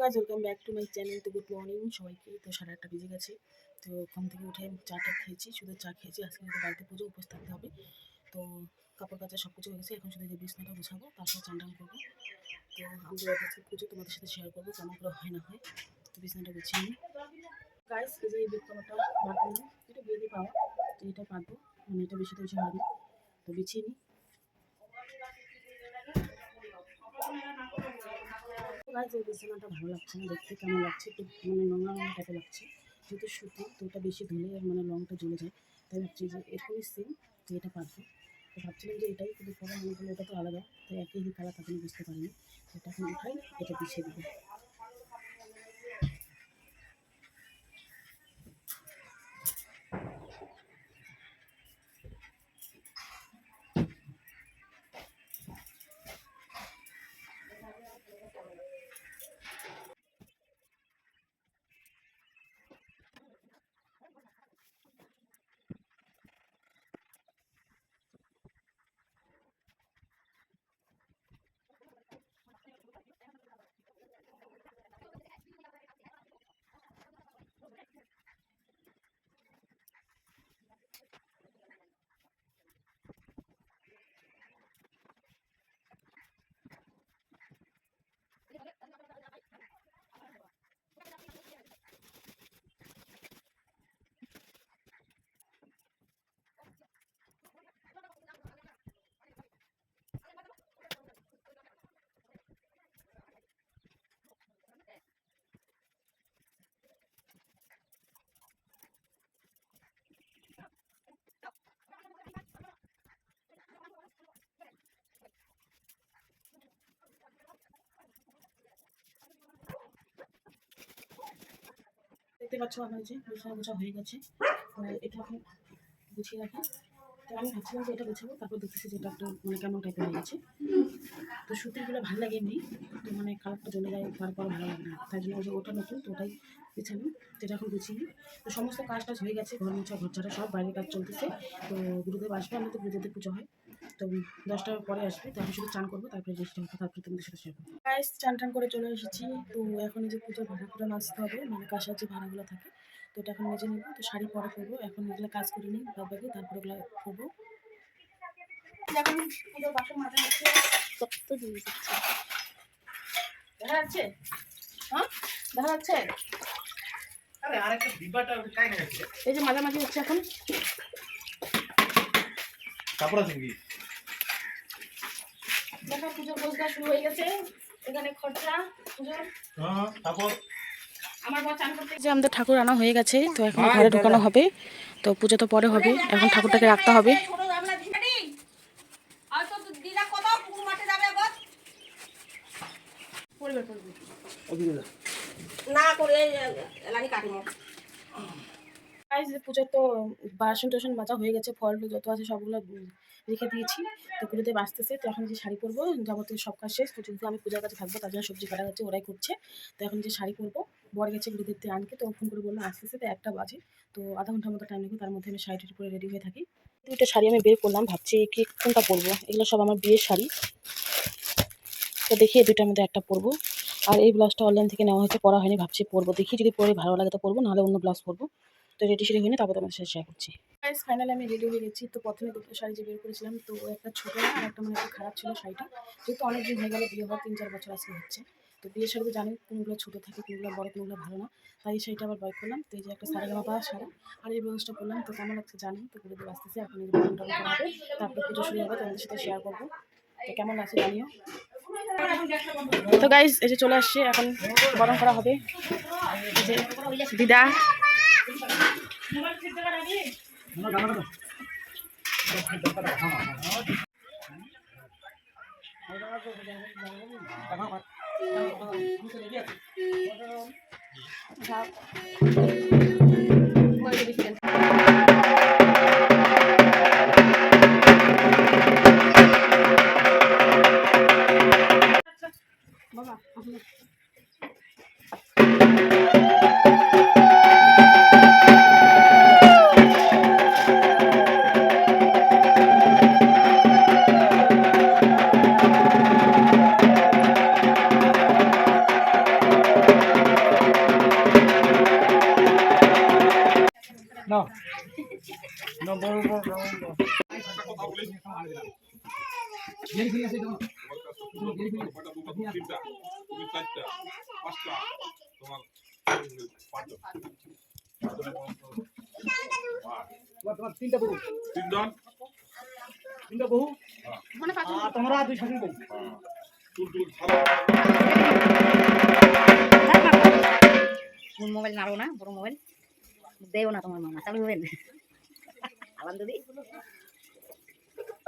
Guys welcome back to my channel তো good morning সবাইকে। তো সাড়ে আটটা বেজে গেছে। তো ঘুম থেকে উঠে আমি চাটা খেয়েছি, শুধু চা খেয়েছি। আজকে কিন্তু বাড়িতে পুজো উপোস থাকতে হবে। তো কাপড় কাচা সব কিছু হয়ে গেছে। এখন শুধু যে বিছনাটা গুছাবো, তারপর চান টান করব। তো আমি দু কাছে পুজো, তোমাদের সাথে শেয়ার করব, কেমন করে হয় না হয়। তো বিছনাটা গুছিয়ে নিই। গাইজ এই যে এই করলাম এটা দিয়ে পাওয়া। তো এটা পারব মানে এটা বেশি তো হয়নি তো বিছিয়ে নিই। গাছ এই বিছানাটা ভালো লাগছে না, দেখতে কেমন লাগছে, একটু মানে নোংরা নোংরা টাইপের লাগছে। যেহেতু সুতো, তো এটা বেশি ধুলে মানে রঙটা জ্বলে যায়। তাই ভাবছি যে এরকমই সেম যে এটা পারবে তো ভাবছিলাম যে এটাই কিন্তু পরে, মনে করল এটা তো আলাদা। তো একই কালার তখন বুঝতে পারিনি। এটা এখন উঠাই, এটা পিছিয়ে দেবো। দেখতে পাচ্ছ আমার যে বিছানা গোছা হয়ে গেছে। এটা এখন গুছিয়ে রাখি। তো আমি ভাবছিলাম যে এটা গুছাবো তারপর দেখতেছি যে এটা একটু মানে কেমন টাইপের হয়ে গেছে। তো সুতিগুলো ভালো লাগে এমনি তো মানে কালারটা জ্বলে যায় তারপর ভালো লাগে না। তাই জন্য ওটা নতুন, তো ওটাই বিছানো যেটা এখন গুছিয়ে। তো সমস্ত কাজ টাজ হয়ে গেছে, ঘর মোছা, ঘর ছাড়া সব বাইরের কাজ চলতেছে। তো গুরুদেব আসবে, আমাদের গুরুদেবের পুজো হয়। তো দশটার পরে আসবে তো আমি শুধু চান করব তারপরে রেস্ট হবে তারপরে তোমাদের সাথে শেয়ার করব। গাইস চান টান করে চলে এসেছি তো এখন এই যে পুজোর ভাড়া করে নাচতে হবে মানে কাঁসার যে ভাড়াগুলো থাকে তো এটা এখন মেজে নেব তো শাড়ি পরে করব এখন এগুলো কাজ করে নিই বাবাকে তারপরে এগুলো করব এখন পুজোর বাসন মাজা হচ্ছে কত জিনিস দেখা যাচ্ছে? হ্যাঁ? দেখা যাচ্ছে? এই যে মাঝামাঝি হচ্ছে এখন। কাপড় আছে কি দেখা পুজোর বসগা শুরু হয়ে গেছে। এখানে খরচা পুজোর। হ্যাঁ তারপর আমার বর চান করতে যে আমাদের ঠাকুর আনা হয়ে গেছে তো এখন ঘরে ঢুকানো হবে। তো পুজো তো পরে হবে এখন ঠাকুরটাকে রাখতে হবে। পুজোর তো বাসন টাসন মাজা হয়ে গেছে ফল যত আছে সবগুলো রেখে দিয়েছি। তো গুরুদেব আসতেছে, তো এখন যে শাড়ি পরবো, যাবতীয় সব কাজ শেষ যেহেতু আমি পূজার কাছে থাকব, তার জন্য সবজি কাটা হচ্ছে, ওরাই করছে। তো এখন যে শাড়ি পরবো, বর গেছে গুরুদেব থেকে আনকে তো ফোন করে বলল, আসতেছে তো একটা বাজে। তো আধা ঘণ্টার মতো টাইম লাগবে তার মধ্যে আমি শাড়িটি পরে রেডি হয়ে থাকি। দুইটা শাড়ি আমি বের করলাম, ভাবছি কি কোনটা পরবো? এগুলো সব আমার বিয়ের শাড়ি। তো দেখি এই দুইটার মধ্যে একটা পরবো। আর এই ব্লাউজটা অনলাইন থেকে নেওয়া হয়েছে, পরা হয়নি, ভাবছি পরবো। দেখি যদি পরে ভালো লাগে তো পরবো, নাহলে অন্য ব্লাউজ পরবো। তো রেডি সেডি হয়নি তারপর তোমার সাথে শেয়ার করছি। গাইস ফাইনালি আমি রেডি হয়ে গেছি। তো প্রথমে দুটো শাড়ি যে বের করেছিলাম, তো একটা ছোটো আর একটা মানে একটু খারাপ ছিল শাড়িটা। যেহেতু অনেক দিন হয়ে গেল বিয়ে হওয়ার, তিন চার বছর আজকে হচ্ছে। তো বিয়ের শাড়ি তো জানি কোনগুলো ছোটো থাকে, কোনগুলো বড়, কোনগুলো ভালো না। তাই এই শাড়িটা আবার বাই করলাম। তো এই যে একটা সাড়ে জামা সারা আর এই ব্লাউজটা করলাম তো কেমন লাগছে জানি, তো দিয়ে আসতেছে এখন এই হবে, তারপরে পুজো শুরু হবে, তোমাদের সাথে শেয়ার করব। তো কেমন লাগছে জানিও। তো গাইজ এই যে চলে আসছে, এখন গরম করা হবে। এই দিদা তিনটা বহু তিনজন তিনটা বহু তোমরা দুই শাশুড়ি ছাড়া কোন মোবাইল নাড়ো না, বড় মোবাইল দেও না তোমার মামা চালু হবেন আবার দিদি।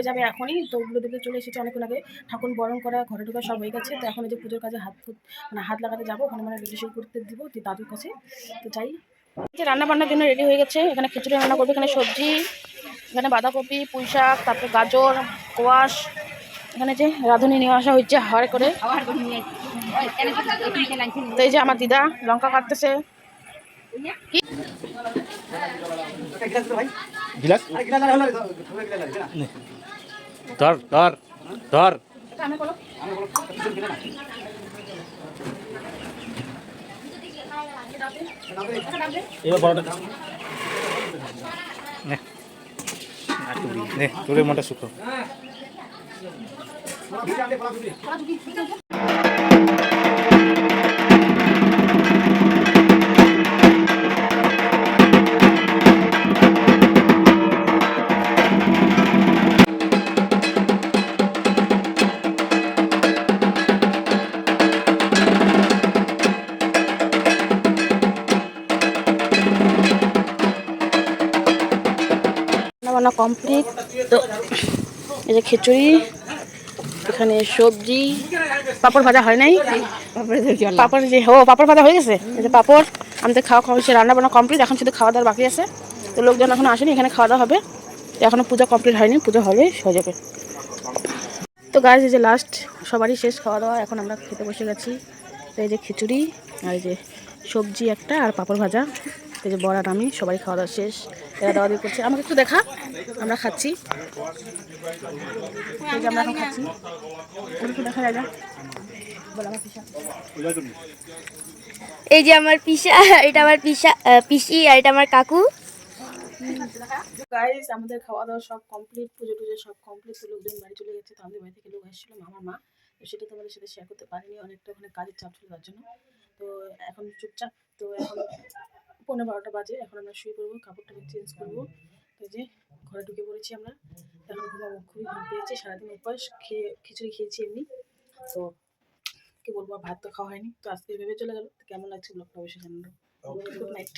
হয়ে যাবে এখনই। তো ওগুলো দেখতে চলে এসেছে অনেকক্ষণ আগে। ঠাকুর বরণ করা ঘরে ঢোকা সব হয়ে গেছে। তো এখন যে পুজোর কাজে হাত মানে হাত লাগাতে যাব। ওখানে মানে রেডি করতে দিব দি দাদুর কাছে। তো চাই যে রান্না বান্নার জন্য রেডি হয়ে গেছে। এখানে খিচুড়ি রান্না করবে। এখানে সবজি এখানে বাঁধাকপি পুঁই শাক তারপরে গাজর কোয়াশ। এখানে যে রাঁধুনি নিয়ে আসা হচ্ছে হাড় করে। তো এই যে আমার দিদা লঙ্কা কাটতেছে। আরে গিলাস। ধর ধর ধর। আমি বলো। আমি দুইটা আনতে বলা দুইটা রান্না বান্না কমপ্লিট তো এই যে খিচুড়ি এখানে সবজি পাপড় ভাজা হয় নাই? পাপড় যে ও পাপড় ভাজা হয়ে গেছে? এই যে পাপড় আমাদের খাওয়া খাওয়া হয়েছে রান্না বান্না কমপ্লিট এখন শুধু খাওয়া দাওয়ার বাকি আছে। তো লোকজন এখন আসেনি এখানে খাওয়া দাওয়া হবে। তো এখনও পুজো কমপ্লিট হয়নি পুজো হবে হয়ে যাবে। তো গাছ এই যে লাস্ট সবারই শেষ খাওয়া দাওয়া এখন আমরা খেতে বসে গেছি। তো এই যে খিচুড়ি আর এই যে সবজি একটা আর পাপড় ভাজা। এই যে বড়া নামি সবাই খাওয়া দাওয়া শেষ। এরা দাওয়া দিয়ে করছে। আমাকে একটু দেখা আমরা খাচ্ছি। এই যে আমরা এখন খাচ্ছি। একটু দেখা যায় না? এই যে আমার পিসা এটা আমার পিসা পিসি আর এটা আমার কাকু। গাইস আমাদের খাওয়া দাওয়া সব কমপ্লিট পুজো টুজো সব কমপ্লিট তো লোকজন বাড়ি চলে গেছে তো আমাদের বাড়ি থেকে লোক এসেছিল আমার মা। তো সেটা তোমাদের সাথে শেয়ার করতে পারিনি অনেকটা ওখানে কাজের চাপ ছিল তার জন্য। তো এখন চুপচাপ তো এখন পনেরো বারোটা বাজে এখন আমরা শুয়ে পড়ব কাপড়টাকে চেঞ্জ করব। তো এই যে ঘরে ঢুকে পড়েছি আমরা। এখন ঘুমাবো খুবই ঘুম পেয়েছি সারাদিন উপাস খেয়ে খিচুড়ি খেয়েছি এমনি। তো কি বলব ভাত তো খাওয়া হয়নি। তো আজকে ভেবে চলে গেল। তো কেমন লাগছে ব্লগটা অবশ্যই জানালো গুড নাইট